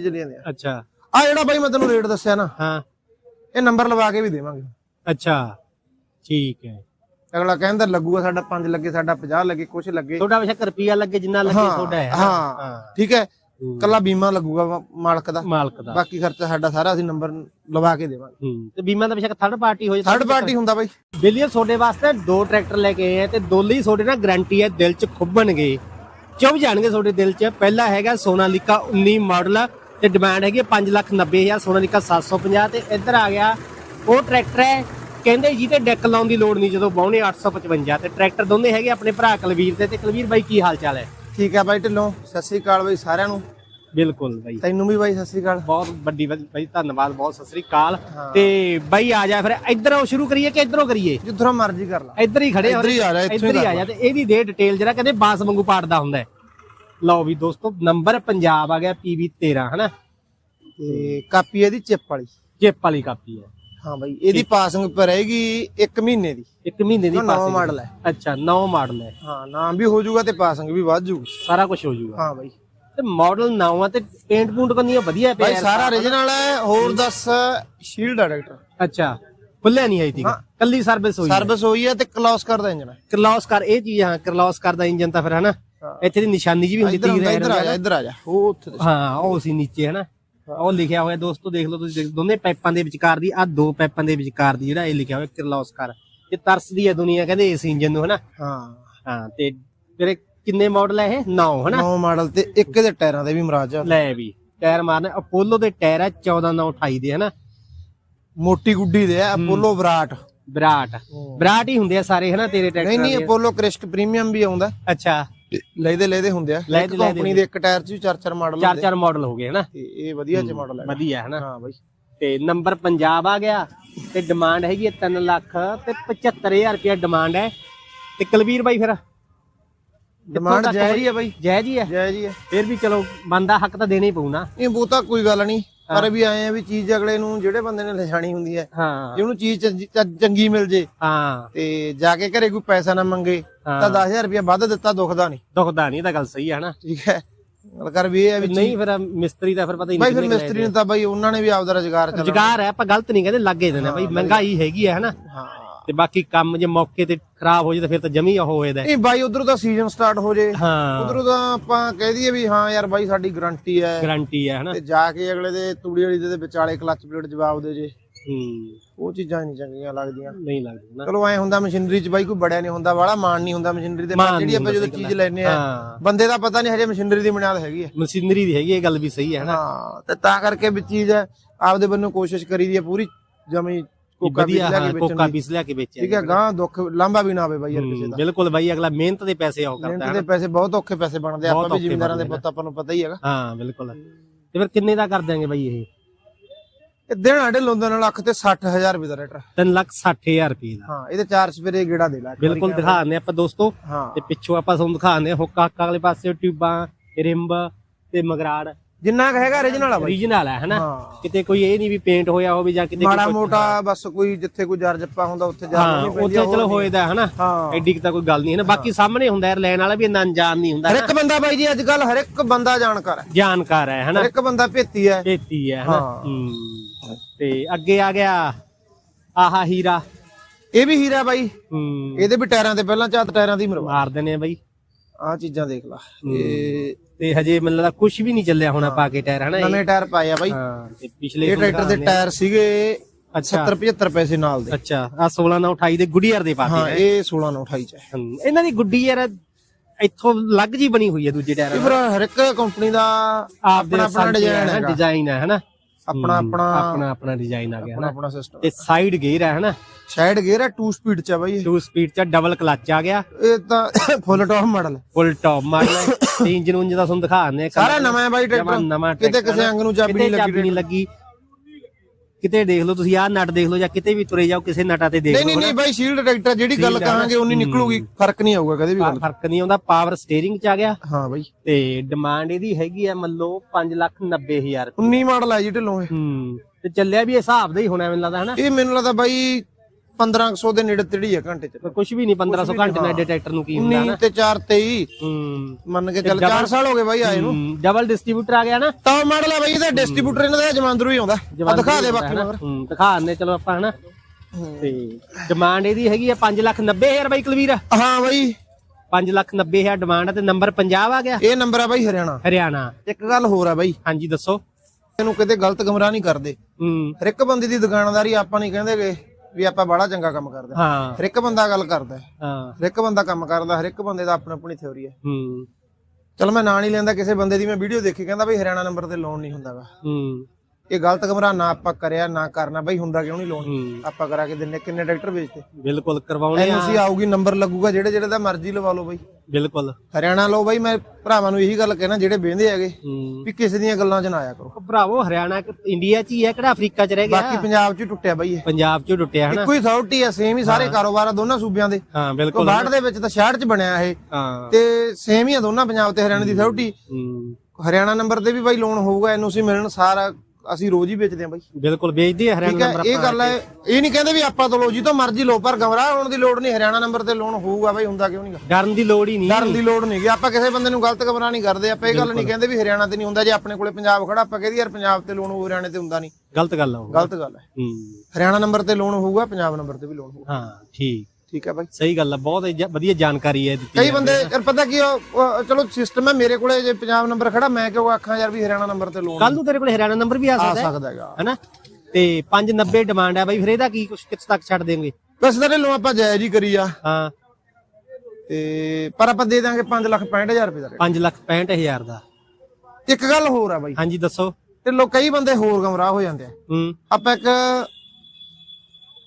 ਮਰਜ਼ੀ ਚਲੀ ਜਾਂਦੇ ਆ ਅੱਛਾ। ਆ ਜਿਹੜਾ ਬਾਈ ਮੈਂ ਤੈਨੂੰ ਰੇਟ ਦੱਸਿਆ ਨਾ ਹਾਂ। ਇਹ ਨੰਬਰ ਲਵਾ ਕੇ ਵੀ ਦੇਵਾਂਗੇ। ਅੱਛਾ। ਠੀਕ ਹੈ। ਅਗਲਾ ਕਹਿੰਦਾ ਲੱਗੂਗਾ ਸਾਡਾ 5 ਲੱਗੇ ਸਾਡਾ 50 ਲੱਗੇ ਕੁਝ ਲੱਗੇ। ਤੁਹਾਡਾ ਬੇਸ਼ੱਕ ਰੁਪਿਆ ਲੱਗੇ ਜਿੰਨਾ ਲੱਗੇ ਤੁਹਾਡਾ ਹੈ ਹਾਂ ਠੀਕ ਹੈ। ਕੱਲਾ ਬੀਮਾ ਲੱਗੂਗਾ ਮਾਲਕ ਦਾ। ਮਾਲਕ ਦਾ। ਬਾਕੀ ਖਰਚਾ ਸਾਡਾ ਸਾਰਾ ਅਸੀਂ ਨੰਬਰ ਲਵਾ ਕੇ ਦੇਵਾਂਗੇ। ਹੂੰ। ਤੇ ਬੀਮਾ ਦਾ ਬੇਸ਼ੱਕ ਥਰਡ ਪਾਰਟੀ ਹੋ ਜਾਏ ਥਰਡ ਪਾਰਟੀ ਹੁੰਦਾ ਬਾਈ। ਬੇਲੀਆ ਤੁਹਾਡੇ ਵਾਸਤੇ ਦੋ ਟਰੈਕਟਰ ਲੈ ਕੇ ਆਏ ਆ ਤੇ ਦੋਲੇ ਤੁਹਾਡੇ ਨਾਲ ਗਾਰੰਟੀ ਹੈ ਦਿਲ 'ਚ ਖੁੱਬਣਗੇ। ਚੁੱਭ ਜਾਣਗੇ ਤੁਹਾਡੇ ਦਿਲ 'ਚ? ਪਹਿਲਾ ਹੈਗਾ ਸੋਨਾਲੀਕਾ 19 ਮਾਡਲ ਤੇ ਡਿਮਾਂਡ ਹੈਗੀ 590000 ਸੋਨਾਲੀਕਾ 750 ਤੇ ਇੱਧਰ ਆ ਗਿਆ। ਉਹ ਟਰੈਕਟਰ ਹੈ ਕਹਿੰਦੇ ਜੀ ਤੇ ਡੈਕ ਲਾਉਣ ਦੀ ਲੋੜ ਨਹੀਂ ਜਦੋਂ ਬਾਉਣੇ 855 ਤੇ ਟਰੈਕਟਰ ਦੋਨੇ ਹੈਗੇ ਆਪਣੇ ਭਰਾ ਕੁਲਵੀਰ ਦੇ ਤੇ ਕੁਲਵੀਰ ਬਾਈ ਕੀ ਹਾਲ ਚਾਲ ਹੈ? ਠੀਕ ਹੈ ਬਾਈ ਢਿੱਲੋਂ ਸਤਿ ਸ੍ਰੀ ਅਕਾਲ ਬਾਈ ਸਾਰਿਆਂ ਨੂੰ। ਬਿਲਕੁਲ ਬਾਈ। ਤੈਨੂੰ ਵੀ ਬਾਈ ਸਤਿ ਸ੍ਰੀ ਅਕਾਲ। ਬਹੁਤ ਵੱਡੀ ਬਾਈ ਧੰਨਵਾਦ ਬਹੁਤ ਸਤਿ ਸ੍ਰੀ ਅਕਾਲ। ਹਾਂ। ਤੇ ਬਾਈ ਆ ਜਾ ਫਿਰ ਇੱਧਰੋਂ ਸ਼ੁਰੂ ਕਰੀਏ ਕਿ ਇੱਧਰੋਂ ਕਰੀਏ? ਜਿੱਧਰੋਂ ਮਰਜ਼ੀ ਕਰ ਲਾ। ਇੱਧਰ ਹੀ ਖੜੇ ਇੱਧਰ ਹੀ ਆ ਜਾ, ਹੀ ਇੱਧਰ ਹੀ ਆ ਕਰ ਜਾ। ਤੇ ਇਹਦੀ ਦੇ ਡਿਟੇਲ ਜਿਹੜਾ ਕਹਿੰਦੇ ਬਾਸ ਵਾਂਗੂ ਪਾੜਦਾ ਹੁੰਦਾ ਹੈ। ਲਓ ਵੀ ਦੋਸਤੋ ਨੰਬਰ ਪੰਜਾਬ ਆ ਗਿਆ PV 13 ਹਨਾ? ਤੇ ਕਾਪੀ ਇਹਦੀ ਚਿੱਪ ਵਾਲੀ। ਚਿੱਪ ਵਾਲੀ ਕਾਪੀ ਹੈ ਹਾਂ ਬਾਈ ਇਹਦੀ ਪਾਸਿੰਗ ਪਰ ਰਹੇਗੀ 1 ਮਹੀਨੇ ਦੀ। ਇੱਕ ਮਹੀਨੇ ਦੀ ਪਾਸਿੰਗ ਮਾਡਲ ਹੈ। ਅੱਛਾ 9 ਮਾਡਲ ਹੈ ਹਾਂ ਨਾਮ ਵੀ ਹੋ ਜਾਊਗਾ ਤੇ ਪਾਸਿੰਗ ਵੀ ਵੱਧ ਜਾਊਗੀ ਸਾਰਾ ਕੁਝ ਹੋ ਜਾਊਗਾ ਹਾਂ ਬਾਈ। ਤੇ ਮਾਡਲ 9 ਆ ਤੇ ਪੇਂਟ ਪੂੰਟ ਕੰਨੀਆਂ ਵਧੀਆ ਪਿਆ ਬਾਈ। ਸਾਰਾ origignal ਹੈ ਹੋਰ ਦੱਸ ਸ਼ੀਲਡ ਆ ਡਾਕਟਰ ਅੱਛਾ ਖੁੱਲਿਆ ਨਹੀਂ ਹੈ। ਤੀ। ਕੱਲੀ ਸਰਵਿਸ ਹੋਈ ਸਰਵਿਸ ਹੋਈ ਹੈ ਤੇ ਕਲੌਸ ਕਰਦਾ ਇੰਜਨ ਕਰਲੌਸ ਕਰ ਇਹ ਚੀਜ਼ ਹਾਂ ਕਰਲੌਸ ਕਰਦਾ ਇੰਜਨ ਤਾਂ ਫਿਰ ਹਨਾ। ਇੱਥੇ ਦੀ ਨਿਸ਼ਾਨੀ ਜੀ ਵੀ ਹੁੰਦੀ ਤੀ ਇੱਧਰ ਆ ਜਾ। ਇੱਧਰ ਆ ਜਾ। ਉਹ ਉੱਥੇ ਹਾਂ ਉਹ ਸੀ ਨੀਚੇ ਹਨਾ। ਉਹ ਲਿਖਿਆ ਹੋਇਆ ਦੋਸਤੋ ਦੇਖ ਲਓ ਤੁਸੀਂ ਦੋਨੇ ਪਾਈਪਾਂ ਦੇ ਵਿਚਕਾਰ ਦੀ ਆ ਦੋ ਪਾਈਪਾਂ ਦੇ ਵਿਚਕਾਰ ਦੀ ਜਿਹੜਾ ਇਹ ਲਿਖਿਆ ਹੋਇਆ ਕਿਰਲੋਸਕਰ ਇਹ ਤਰਸਦੀ ਹੈ ਦੁਨੀਆ ਕਹਿੰਦੇ ਇਸ ਇੰਜਨ ਨੂੰ ਹਨਾ। ਹਾਂ। ਹਾਂ ਤੇ ਤੇਰੇ ਕਿੰਨੇ ਮਾਡਲ ਹੈ ਇਹ? 9 ਹਨਾ। ਨੌ ਮਾਡਲ ਤੇ ਇੱਕ ਦੇ ਟਾਇਰਾਂ ਦੇ ਵੀ ਮਹਾਰਾਜ ਲੈ ਵੀ ਟਾਇਰ ਮਾਰਨੇ ਅਪੋਲੋ ਦੇ ਟਾਇਰ ਹੈ 14 9 28 ਦੇ ਹਨਾ। ਮੋਟੀ ਗੁੱਡੀ ਦੇ ਆ ਅਪੋਲੋ ਵਿਰਾਟ। ਵਿਰਾਟ। ਵਿਰਾਟ ਹੀ ਹੁੰਦੇ ਆ ਸਾਰੇ ਹਨਾ ਤੇਰੇ ਨਹੀਂ ਟਰੈਕਟਰ ਨਹੀਂ ਅਪੋਲੋ ਕ੍ਰਿਸਕ ਪ੍ਰੀਮੀਅਮ ਵੀ ਆਉਂਦਾ। ਅੱਛਾ। ਲੈਦੇ ਲੈਦੇ ਹੁੰਦੇ ਆ। ਲੈਦੇ- ਕੰਪਨੀ ਦੇ ਇੱਕ ਟਾਇਰ 'ਚ ਵੀ ਚਾਰ ਚਾਰ ਮਾਡਲ ਚਾਰ ਚਾਰ ਮਾਡਲ ਹੋ ਗਏ ਹਨਾ? ਇਹ ਵਧੀਆ ਚ ਮਾਡਲ ਹੈ ਵਧੀਆ ਹਨਾ? ਹਾਂ ਬਾਈ। ਤੇ ਨੰਬਰ ਪੰਜਾਬ ਆ ਗਿਆ ਤੇ ਡਿਮਾਂਡ ਹੈਗੀ ਹੈ 3 ਲੱਖ ਤੇ 75000 ਰੁਪਏ ਡਿਮਾਂਡ ਹੈ। ਤੇ ਕੁਲਵੀਰ ਬਾਈ ਫਿਰ? ਡਿਮਾਂਡ ਜਾਇਜ਼ ਹੀ ਆ ਬਾਈ। ਜੈ ਜੀ ਹੈ ਜਾਇਜ਼ ਹੀ ਆ। ਫਿਰ ਵੀ ਚਲੋ ਬੰਦਾ ਹੱਕ ਤਾਂ ਦੇਣਾ ਹੀ ਪਊ ਨਾ। ਇਹ ਬਹੁਤਾ ਕੋਈ ਗੱਲ ਨਹੀਂ। ਪਰ ਵੀ ਆਏ ਆ ਵੀ ਚੀਜ਼ ਅਗਲੇ ਨੂੰ ਜਿਹੜੇ ਬੰਦੇ ਨੇ ਲਿਜਾਣੀ ਹੁੰਦੀ ਹੈ ਹਾਂ। ਜੇ ਉਹਨੂੰ ਚੀਜ਼ ਚੰਗੀ- ਮਿਲ ਜੇ ਹਾਂ। ਤੇ ਜਾ ਕੇ ਘਰੇ ਕੋਈ ਪੈਸਾ ਨਾ ਮੰਗੇ। ਤਾਂ 10000 ਰੁਪਏ ਵੱਧ ਦਿੱਤਾ ਦੁਖਦਾ ਨਹੀਂ। ਦੁਖਦਾ ਨਹੀਂ ਤਾਂ ਗੱਲ ਸਹੀ ਹੈ ਨਾ ਠੀਕ ਹੈ। ਗੱਲ ਕਰ ਵੀ ਇਹ ਵੀ ਨਹੀਂ ਫਿਰ ਮਿਸਤਰੀ ਦਾ ਫਿਰ ਪਤਾ ਹੀ ਬਾਈ ਨਹੀਂ ਫਿਰ ਮਿਸਤਰੀ ਨੇ ਤਾਂ ਬਾਈ ਉਹਨਾਂ ਨੇ ਵੀ ਆਪਦਾ ਰੁਜ਼ਗਾਰ ਚੱਲਣਾ ਰੁਜ਼ਗਾਰ ਹੈ ਆਪਾਂ ਗਲਤ ਨਹੀਂ ਕਹਿੰਦੇ ਲੱਗੇ ਦੇਣਾ ਬਾਈ ਮਹਿੰਗਾਈ ਹੈਗੀ ਹੈ ਹਨਾ? ਹਾਂ। ਤੇ ਬਾਕੀ ਕੰਮ ਜੇ ਮੌਕੇ ਤੇ ਖਰਾਬ ਹੋ ਜੇ ਤਾਂ ਫਿਰ ਤਾਂ ਜਮੀ ਉਹ ਹੋ ਜਾਂਦਾ ਨਹੀਂ ਬਾਈ ਉਧਰੋਂ ਤਾਂ ਸੀਜ਼ਨ ਸਟਾਰਟ ਹੋ ਜੇ। ਹਾਂ। ਉਧਰੋਂ ਤਾਂ ਆਪਾਂ ਕਹਿ ਦਈਏ ਵੀ ਹਾਂ ਯਾਰ ਬਾਈ ਸਾਡੀ ਗਾਰੰਟੀ ਹੈ। ਗਾਰੰਟੀ ਹੈ ਹਨਾ। ਤੇ ਜਾ ਕੇ ਅਗਲੇ ਦੇ ਤੂੜੀ ਵਾਲੀ ਦੇ ਵਿਚਾਲੇ ਕਲੱਚ ਪਲੇਟ ਜਵਾਬ ਦੇ ਜੇ। ਹੂੰ। ਉਹ ਚੀਜ਼ਾਂ ਨਹੀਂ ਚੰਗੀਆਂ ਲੱਗਦੀਆਂ। ਨਹੀਂ ਲੱਗਦਾ ਨਾ। ਚਲੋ ਐ ਹੁੰਦਾ ਮਸ਼ੀਨਰੀ 'ਚ ਬਾਈ ਕੋਈ ਬੜਿਆ ਨਹੀਂ ਹੁੰਦਾ ਵਾਲਾ ਮਾਣ ਨਹੀਂ ਹੁੰਦਾ ਮਸ਼ੀਨਰੀ ਦੇ। ਪਰ ਜਿਹੜੀ ਆਪਾਂ ਜਦੋਂ ਚੀਜ਼ ਲੈਨੇ ਆ ਬੰਦੇ ਦਾ ਪਤਾ ਨਹੀਂ ਹਜੇ ਮਸ਼ੀਨਰੀ ਦੀ ਬੁਨਿਆਦ ਹੈਗੀ ਹੈ। ਮਸ਼ੀਨਰੀ ਦੀ ਹੈਗੀ ਇਹ ਗੱਲ ਵੀ ਸਹੀ ਹੈ ਹਨਾ। ਹਾਂ ਤੇ ਤਾਂ ਕਰਕੇ ਵੀ ਚੀਜ਼ ਹੈ ਆਪਦੇ ਵੱਲੋਂ ਕੋਸ਼ਿਸ਼ ਕਰੀ ਦੀ ਹੈ ਪੂਰੀ ਜਮੀ ਕੋਕਾ ਵੀ ਵਧੀਆ ਲਿਆ ਹਾਂ, ਕੇ ਕੋਕਾ ਵੇਚਣ ਦੀ ਪੀਸ ਲਿਆ ਕੇ ਵੇਚਿਆ ਠੀਕ ਹੈ ਗਾਂ ਦੁੱਖ ਲਾਂਬਾ ਵੀ ਨਾ ਆਵੇ ਬਾਈ ਯਾਰ ਕਿਸੇ ਹੂੰ, ਦਾ। ਬਿਲਕੁਲ ਬਾਈ ਅਗਲਾ ਮਿਹਨਤ ਦੇ ਪੈਸੇ ਉਹ ਕਰਦਾ ਮਿਹਨਤ ਹੈ ਦੇ ਪੈਸੇ ਬਹੁਤ ਔਖੇ ਪੈਸੇ ਬਣਦੇ ਆ, ਬਹੁਤ ਆਪਾਂ ਵੀ ਔਖੇ ਜ਼ਿਮੀਂਦਾਰਾਂ ਦੇ ਬਣਦੇ ਪੁੱਤ ਆਪਾਂ ਨੂੰ ਪਤਾ ਹੀ ਹੈਗਾ। ਹਾਂ ਬਿਲਕੁਲ। ਤੇ ਫਿਰ ਕਿੰਨੇ ਦਾ ਕਰ ਦਿਆਂਗੇ ਬਾਈ ਇਹ? ਇਹ ਦਿਨ ਆਡੇ ਲੋਂਦਨ ਲੱਖ ਤੇ 60000 ਰੁਪਏ ਦਾ ਰੇਟਰ 3 ਲੱਖ 60000 ਰੁਪਏ ਦਾ। ਹਾਂ ਇਹਦੇ ਚਾਰ ਸਵੇਰੇ ਗੇੜਾ ਦੇ ਲਾ ਬਿਲਕੁਲ ਆਪਾਂ ਦੋਸਤੋ। ਹਾਂ। ਤੇ ਪਿੱਛੋਂ ਆਪਾਂ ਤੁਹਾਨੂੰ ਦਿਖਾ ਦਿੰਦੇ ਹਾਂ ਹੁੱਕਾ ਹੱਕਾ ਵਾਲੇ ਪਾਸੇ ਟਿਊਬਾਂ ਰਿੰਬ ਤੇ ਮਗਰਾੜ। ਜਿੰਨਾ ਕੁ ਹੈਗਾ origignal ਆ ਬਾਈ। ਓਰੀਜਨਲ ਹੈ ਹਨਾ? ਹਾਂ। ਕਿਤੇ ਕੋਈ ਇਹ ਨਹੀਂ ਵੀ ਪੇਂਟ ਹੋਇਆ ਹੋਵੇ ਜਾਂ ਕਿਤੇ ਮਾੜਾ ਕੋਈ- ਮੋਟਾ ਬਸ ਕੋਈ ਜਿੱਥੇ ਕੋਈ ਜਰ ਜੱਪਾ ਹੁੰਦਾ ਉੱਥੇ ਜਾ ਹਾਂ ਉੱਥੇ ਚਲੋ ਹੋਏਦਾ ਹਨਾ? ਹਾਂ। ਐਡੀ ਕੁ ਤਾਂ ਕੋਈ ਗੱਲ ਨਹੀਂ ਹੈ ਨਾ ਬਾਕੀ ਸਾਹਮਣੇ ਹੁੰਦਾ ਯਾਰ ਲੈਣ ਵਾਲਾ ਵੀ ਇੰਨਾ ਅਣਜਾਣ ਨਹੀਂ ਹੁੰਦਾ ਹਰ। ਇੱਕ ਬੰਦਾ ਬਾਈ ਜੀ ਅੱਜ ਕੱਲ ਹਰ ਇੱਕ ਬੰਦਾ ਜਾਣਕਾਰ ਹੈ। ਜਾਣਕਾਰ ਹੈ ਹਨਾ? ਹਰ ਇੱਕ ਬੰਦਾ ਭੇਤੀ ਹੈ। ਖੇਤੀ ਹੈ ਹਨਾ? ਹਾਂ। ਹੂੰ। ਤੇ ਅੱਗੇ ਆ ਗਿਆ ਆਹਾ ਹੀਰਾ। ਇਹ ਵੀ ਹੀਰਾ ਬਾਈ। ਹੂੰ। ਇਹਦੇ ਵੀ ਟਾਇਰਾਂ ਤੇ ਪਹਿਲਾਂ ਝੱਤ ਟਾਇਰਾਂ ਦੀ ਮਰਵਾ। ਮਾਰ ਦਿੰਦੇ ਆ ਬਾਈ। ਆ ਚੀਜ਼ਾਂ ਦੇਖ ਲਾ। ਇਹ ਤੇ ਹਜੇ ਮੈਨੂੰ ਲੱਗਦਾ ਕੁਝ ਵੀ ਨਹੀਂ ਚੱਲਿਆ ਹੋਣਾ ਪਾ ਕੇ ਟਾਇਰ ਹਨਾ ਇਹ? ਨਵੇਂ ਟਾਇਰ ਪਾਏ ਆ ਬਾਈ। ਹਾਂ ਤੇ ਪਿਛਲੇ ਇਹ ਟਰੈਕਟਰ ਦੇ ਟਾਇਰ ਸੀਗੇ ਅੱਛਾ। 70 75 ਪੈਸੇ ਨਾਲ ਦੇ। ਅੱਛਾ ਆ 16 ਨਾਲ 28 ਦੇ ਗੁੱਡੀਅਰ ਦੇ ਪਾਤੇ ਹਾਂ ਇਹ 16 ਨੂੰ 28 ਚ ਹੈ। ਹਮ, ਇਹਨਾਂ ਦੀ ਗੁੱਡੀ ਯਾਰ ਇੱਥੋਂ ਲੱਗ ਜੀ ਬਣੀ ਹੋਈ ਹੈ ਦੂਜੇ ਟਾਇਰ ਇਹ ਫਿਰ ਹਰ ਇੱਕ ਕੰਪਨੀ ਦਾ ਆਪਣਾ ਆਪਣਾ ਡਿਜ਼ਾਈਨ ਹੈਗਾ। ਡਿਜ਼ਾਈਨ ਹੈ ਹਨਾ? ਆਪਣਾ ਆਪਣਾ ਆਪਣਾ ਆਪਣਾ ਡਿਜ਼ਾਈਨ ਆ ਗਿਆ ਆਪਣਾ ਆਪਣਾ ਸਿਸਟਮ ਤੇ ਸਾਈਡ ਗੇਅਰ ਹੈ ਹਨਾ? ਸਾਈਡ ਗੇਅਰ ਹੈ 2 ਸਪੀਡ ਚ ਆ ਬਾਈ। ਇਹ। 2 ਸਪੀਡ ਚ ਡਬਲ ਕਲਚ ਆ ਗਿਆ। ਇਹ ਤਾਂ full top model full top model ਤੇ ਇੰਜਨ ਉਂਜ ਦਾ ਤੁਹਾਨੂੰ ਦਿਖਾ ਦਿੰਦੇ ਸਾਰਾ ਨਵਾਂ ਹੈ ਬਾਈ ਟਰੈਕਟਰ ਨਵਾਂ ਕਿਤੇ ਕਿਸੇ ਅੰਗ ਨੂੰ ਚਾਬੀ ਨਹੀਂ ਲੱਗੀ ਚਾਬੀ ਨਹੀਂ ਲੱਗੀ। ਕਿਤੇ ਦੇਖ ਲਓ ਤੁਸੀਂ ਆਹ ਨਟ ਦੇਖ ਲਓ ਜਾਂ ਕਿਤੇ ਵੀ ਤੁਰੇ ਜਾਓ ਕਿਸੇ ਨਟਾਂ ਤੇ ਦੇਖ ਨਹੀਂ ਲਓ ਨਹੀਂ ਨਹੀਂ ਬਾਈ ਸ਼ੀਲਡ ਟਰੈਕਟਰ ਜਿਹੜੀ ਗੱਲ। ਕਹਾਂਗੇ ਉਨੀ ਨਿਕਲੂਗੀ ਫ਼ਰਕ ਨਹੀਂ ਆਊਗਾ ਕਦੇ ਵੀ ਗੱਲ। ਫ਼ਰਕ ਨਹੀਂ ਆਉਂਦਾ ਪਾਵਰ ਸਟੀਅਰਿੰਗ ਚ ਆ ਗਿਆ। ਹਾਂ ਬਾਈ। ਤੇ ਡਿਮਾਂਡ ਇਹਦੀ ਹੈਗੀ ਆ ਮੰਨ ਲਓ 590000 19 ਮਾਡਲ ਹੈ ਜੀ ਢਿੱਲੋਂ ਇਹ। ਹੂੰ ਤੇ ਚੱਲਿਆ ਵੀ ਇਹ ਹਿਸਾਬ ਦਾ ਹੀ ਹੋਣਾ ਮੈਨੂੰ ਲੱਗਦਾ ਹਨਾ? ਇਹ ਮੈਨੂੰ ਲੱਗਦਾ ਬਾਈ 1500 ਦੇ ਨੇੜੇ ਤੇੜੀ ਆ ਘੰਟੇ ਚ। ਕੁਝ ਵੀ ਨਹੀਂ 1500 ਘੰਟੇ ਨਾਲ ਐਡੇ ਟਰੈਕਟਰ ਨੂੰ ਕੀ ਹੁੰਦਾ 19 ਨਾ? ਤੇ 4 23 ਹੂੰ। ਮੰਨ ਕੇ ਚੱਲ 4 ਸਾਲ ਹੋ ਗਏ ਬਾਈ ਆਏ ਨੂੰ। ਡਬਲ ਡਿਸਟ੍ਰੀਬਿਊਟਰ ਆ ਗਿਆ ਨਾ। ਤਾਂ ਮਾਡਲ ਆ ਬਾਈ ਇਹਦਾ ਡਿਸਟ੍ਰੀਬਿਊਟਰ ਇਹਨਾਂ ਦਾ ਜਮਾਂਦਰੂ ਹੀ ਆਉਂਦਾ। ਆ ਦਿਖਾ ਦੇ ਬਾਕੀ ਮਗਰ ਹੂੰ ਦਿਖਾ ਦਿੰਦੇ ਚਲੋ ਆਪਾਂ ਹਨਾ। ਤੇ ਡਿਮਾਂਡ ਇਹਦੀ ਹੈਗੀ ਆ 5 ਲੱਖ 90 ਹਜ਼ਾਰ ਬਾਈ ਕੁਲਵੀਰ। ਹਾਂ ਬਾਈ। 5 ਲੱਖ 90 ਹਜ਼ਾਰ ਡਿਮਾਂਡ ਤੇ ਨੰਬਰ ਪੰਜਾਬ ਆ ਗਿਆ। ਇਹ ਨੰਬਰ ਆ ਬਾਈ ਹਰਿਆਣਾ। ਹਰਿਆਣਾ। ਇੱਕ ਗੱਲ ਹੋਰ ਆ ਬਾਈ। ਹਾਂਜੀ ਦੱਸੋ। ਇਹਨੂੰ ਕਿਤੇ ਗਲਤ ਗਮਰਾਹ ਨਹੀਂ ਕਰਦੇ। ਹੂੰ। ਹਰ ਇੱਕ ਬੰਦੇ ਦੀ ਦੁਕਾਨਦਾਰੀ ਆਪਾਂ ਨਹੀਂ ਕਹਿੰਦੇਗੇ ਵੀ ਆਪਾਂ ਬੜਾ ਚੰਗਾ ਕੰਮ ਕਰਦੇ ਹਾਂ। ਹਾਂ। ਹਰ ਇੱਕ ਬੰਦਾ ਗੱਲ ਕਰਦਾ ਹੈ। ਹਾਂ। ਹਰ ਇੱਕ ਬੰਦਾ ਕੰਮ ਕਰਦਾ ਹਰ ਇੱਕ ਬੰਦੇ ਦਾ ਆਪਣੀ ਆਪਣੀ ਥਿਉਰੀ ਹੈ। ਹੂੰ। ਚਲ ਮੈਂ ਨਾਂ ਨਹੀਂ ਲੈਂਦਾ ਕਿਸੇ ਬੰਦੇ ਦੀ ਮੈਂ ਵੀਡੀਓ ਦੇਖੀ ਕਹਿੰਦਾ ਬਈ ਹਰਿਆਣਾ ਨੰਬਰ ਤੇ ਲੋਨ ਨਹੀਂ ਹੁੰਦਾਗਾ ਹੂੰ। ਇਹ ਗਲਤ ਗਮਰਾਹ ਨਾ ਆਪਾਂ ਕਰਿਆ ਨਾ ਕਰਨਾ ਬਈ ਹੁੰਦਾ ਕਿਉਂ ਨਹੀਂ ਲੋਨ ਹੂੰ। ਆਪਾਂ ਕਰਾ ਕੇ ਦਿੰਨੇ ਕਿੰਨੇ ਟਰੈਕਟਰ ਵੇਚਦੇ ਬਿਲਕੁਲ ਕਰਵਾਉਣੇ ਆ। ਐਨਓਸੀ ਆਊਗੀ ਨੰਬਰ ਲੱਗੂਗਾ ਜਿਹੜੇ ਜਿਹੜੇ ਦਾ ਮਰਜ਼ੀ ਲਵਾ ਲਓ ਬਈ। ਬਿਲਕੁਲ। ਹਰਿਆਣਾ ਲਓ ਬਈ ਮੈਂ ਭਰਾਵਾਂ ਨੂੰ ਇਹੀ ਗੱਲ ਕਹਿਣਾ ਜਿਹੜੇ ਵੇਂਦੇ ਹੈਗੇ ਹੂੰ। ਵੀ ਕਿਸੇ ਦੀਆਂ ਗੱਲਾਂ 'ਚ ਨਾ ਆਇਆ ਕਰੋ। ਉਹ ਭਰਾਵੋ ਹਰਿਆਣਾ ਇੰਡੀਆ ਚ ਹੀ ਹੈ ਕਿਹੜਾ ਅਫਰੀਕਾ ਚ ਰਹਿ ਗਿਆ? ਬਾਕੀ ਪੰਜਾਬ 'ਚ ਹੀ ਟੁੱਟਿਆ ਬਈ ਇਹ। ਪੰਜਾਬ ਚ ਟੁੱਟਿਆ ਹਨਾ? ਇੱਕੋ ਹੀ ਅਥਾਰਟੀ ਹੈ ਸੇਮ ਹੀ ਸਾਰੇ ਕਾਰੋਬਾਰ ਆ ਦੋਨਾਂ ਸੂਬਿਆਂ ਦੇ। ਹਾਂ ਬਿਲਕੁਲ। 62 ਦੇ ਵਿੱਚ ਤਾਂ 66 'ਚ ਬਣਿਆ ਇਹ। ਹਾਂ। ਤੇ ਸੇਮ ਹੀ ਆ ਦੋਨਾਂ ਪੰਜਾਬ ਤੇ ਹਰਿਆਣਾ ਦੀ ਅਥਾਰਟੀ ਹੂੰ। ਹਰਿਆਣਾ ਨੰਬਰ ਤੇ ਵੀ ਬਾਈ ਲੋਨ ਹੋਊਗਾ ਐਨਓਸੀ ਮਿਲਣ ਸਾਰਾ ਅਸੀਂ ਰੋਜ਼ ਹੀ ਵੇਚਦੇ ਆਂ ਬਾਈ। ਬਿਲਕੁਲ ਵੇਚਦੇ ਆ ਹਰਿਆਣਾ ਠੀਕ ਹੈ ਨੰਬਰ ਇਹ ਗੱਲ ਹੈ ਇਹ ਨਹੀਂ ਕਹਿੰਦੇ ਵੀ ਆਪਾਂ ਤੋਂ ਲੋ ਜੀ ਤੋਂ ਮਰਜ਼ੀ ਲੋ ਪਰ ਗਮਰਾਹ ਹੋਣ ਦੀ ਲੋੜ ਨਹੀਂ ਹਰਿਆਣਾ ਨੰਬਰ ਤੇ ਲੋਨ ਹੋਊਗਾ ਬਾਈ ਹੁੰਦਾ ਕਿਉਂ ਨਹੀਂਗਾ? ਡਰਨ ਦੀ ਲੋੜ ਹੀ ਨਹੀਂ। ਡਰਨ ਦੀ ਲੋੜ ਨਹੀਂ ਗੀ ਆਪਾਂ ਕਿਸੇ ਬੰਦੇ ਨੂੰ ਗਲਤ ਗਮਰਾਹ ਨਹੀਂ ਕਰਦੇ ਆਪਾਂ ਇਹ ਗੱਲ ਨਹੀਂ ਕਹਿੰਦੇ ਵੀ ਹਰਿਆਣਾ ਤੇ ਨਹੀਂ ਹੁੰਦਾ ਜੇ ਆਪਣੇ ਕੋਲੇ ਪੰਜਾਬ ਖੜਾ ਆਪਾਂ ਕਹਿੰਦੇ ਯਾਰ ਪੰਜਾਬ ਤੇ ਲੋਨ ਹੋ ਹਰਿਆਣੇ ਤੇ ਹੁੰਦਾ ਨਹੀਂ। ਗਲਤ ਗੱਲ ਆ ਉਹ। ਗਲਤ ਗੱਲ ਹੈ। ਹੂੰ। ਹਰਿਆਣਾ ਨੰਬਰ ਤੇ ਲੋਨ ਹੋਊਗਾ ਪੰਜਾਬ ਨੰਬਰ ਤੇ ਵੀ ਲੋਨ ਹੋਊਗਾ। ਹਾਂ ਠੀਕ। ਠੀਕ ਹੈ ਬਾਈ। ਸਹੀ ਗੱਲ ਆ ਬਹੁਤ ਜ- ਵਧੀਆ ਜਾਣਕਾਰੀ ਹੈ ਦਿੱਤੀ ਕਈ ਬੰਦੇ ਯਾਰ ਪਤਾ ਕੀ ਉਹ- ਉਹ ਚਲੋ ਸਿਸਟਮ ਹੈ ਮੇਰੇ ਕੋਲੇ ਜੇ ਪੰਜਾਬ ਨੰਬਰ ਖੜਾ ਮੈਂ ਕਿਉਂ ਆਖਾਂ ਯਾਰ ਵੀ ਹਰਿਆਣਾ ਨੰਬਰ ਤੇ ਲੋਨ ਕੱਲ ਨੂੰ ਤੇਰੇ ਕੋਲ ਹਰਿਆਣਾ ਨੰਬਰ ਵੀ ਆ ਆ ਸਕਦਾ ਹੈ ਸਕਦਾ ਹੈਗਾ। ਹੈਨਾ? ਤੇ 590 ਡਿਮਾਂਡ ਹੈ ਬਾਈ ਫਿਰ ਇਹਦਾ ਕੀ ਕੁਛ ਕਿੱਥੇ ਤੱਕ ਛੱਡ ਦੇਂਗੇ ਵੈਸੇ ਤਾਂ ਢਿੱਲੋਂ ਆਪਾਂ ਜਾਇਜ਼ ਹੀ ਕਰੀ ਆ। ਹਾਂ। ਤੇ ਪਰ ਆਪਾਂ ਦੇ ਦਾਂਗੇ 5 ਲੱਖ 65000 ਰੁਪਏ ਦਾ ਰੇਟ 5 ਲੱਖ 65000 ਦਾ। ਇੱਕ ਗੱਲ ਹੋਰ ਆ ਬਾਈ। ਹਾਂਜੀ ਦੱਸੋ। ਢਿੱਲੋਂ ਕਈ ਬੰਦੇ ਹੋਰ ਗਮਰਾਹ ਹੋ ਜਾਂਦੇ ਆ। ਹੂੰ। ਆਪਾਂ ਇੱਕ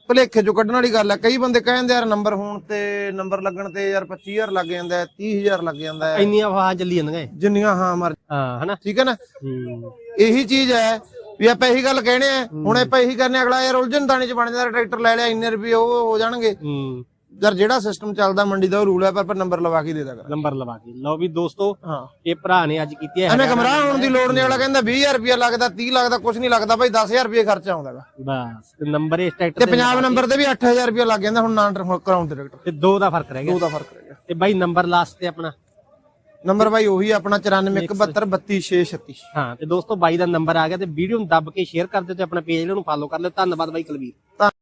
ਭਲੇਖੇ ਚੋਂ ਕੱਢਣ ਵਾਲੀ ਗੱਲ ਆ। ਕਈ ਬੰਦੇ ਕਹਿੰਦੇ ਯਾਰ ਨੰਬਰ ਹੋਣ ਤੇ ਨੰਬਰ ਲੱਗਣ ਤੇ ਯਾਰ 25000 ਲੱਗ ਜਾਂਦਾ ਹੈ 30000 ਲੱਗ ਜਾਂਦਾ ਹੈ। ਇੰਨੀਆਂ ਆਵਾਜ਼ ਚੱਲੀ ਜਾਂਦੀਆਂ ਇਹ। ਜਿੰਨੀਆਂ ਹਾਂ ਮਰ ਹਾਂ ਹਨਾ? ਠੀਕ ਹੈ ਨਾ? ਹੂੰ। ਇਹੀ ਚੀਜ਼ ਹੈ ਵੀ ਆਪਾਂ ਇਹੀ ਗੱਲ ਕਹਿਣੇ ਆ। ਹੁਣ ਆਪਾਂ ਇਹੀ ਕਰਨੇ ਅਗਲਾ ਯਾਰ ਉਲਝਣ ਦਾਣੇ ਚ ਬਣ ਜਾਂਦਾ ਟਰੈਕਟਰ ਲੈ ਲਿਆ ਇੰਨੇ ਰੁਪਏ ਉਹ ਹੋ ਜਾਣਗੇ। ਹੂੰ। ਯਾਰ ਜਿਹੜਾ ਸਿਸਟਮ ਚੱਲਦਾ ਮੰਡੀ ਦਾ ਉਹ ਰੂਲ ਹੈ ਪਰ ਪਰ ਨੰਬਰ ਲਵਾ ਕੇ ਦੇ ਦਾਂਗਾ ਨੰਬਰ ਲਵਾ ਕੇ। ਲਓ ਵੀ ਦੋਸਤੋ ਹਾਂ। ਇਹ ਭਰਾ ਨੇ ਅੱਜ ਕੀਤੀ ਹੈ ਐਵੇਂ ਗਮਰਾਹ ਹੋਣ ਦੀ ਲੋੜ ਨਹੀਂ ਅਗਲਾ ਕਹਿੰਦਾ 20000 ਰੁਪਏ ਲੱਗਦਾ 30 ਲੱਗਦਾ ਕੁਝ ਨਹੀਂ ਲੱਗਦਾ ਭਾਈ 10000 ਰੁਪਏ ਖਰਚਾ ਆਉਂਦਾਗਾ ਬਸ ਤੇ ਨੰਬਰ ਇਸ ਤੇ ਟਰੈਕਟਰ ਦੇ ਪੰਜਾਬ ਨੰਬਰ ਤੇ ਵੀ 8000 ਰੁਪਏ ਲੱਗ ਜਾਂਦਾ ਹੁਣ ਨਾ ਕਰਾਉਣ ਤੇ ਟਰੈਕਟਰ। ਤੇ ਦੋ ਦਾ ਫ਼ਰਕ ਰਹਿ ਗਿਆ। ਦੋ ਦਾ ਫ਼ਰਕ ਰਹਿ ਗਿਆ। ਤੇ ਬਾਈ ਨੰਬਰ ਲਾਸਟ ਤੇ ਆਪਣਾ। ਨੰਬਰ ਬਾਈ ਉਹੀ ਆਪਣਾ 9417232636 ਹਾਂ ਤੇ ਦੋਸਤੋ ਬਾਈ ਦਾ ਨੰਬਰ ਆ ਗਿਆ ਤੇ ਵੀਡੀਓ ਨੂੰ ਦੱਬ ਕੇ ਸ਼ੇਅਰ ਕਰ ਦਿਓ ਤੇ ਆਪਣਾ ਪੇਜ ਨੂੰ ਫਾਲੋ ਕਰ ਲਿਓ। ਧੰਨਵਾਦ ਬਾਈ ਕੁਲਵੀਰ।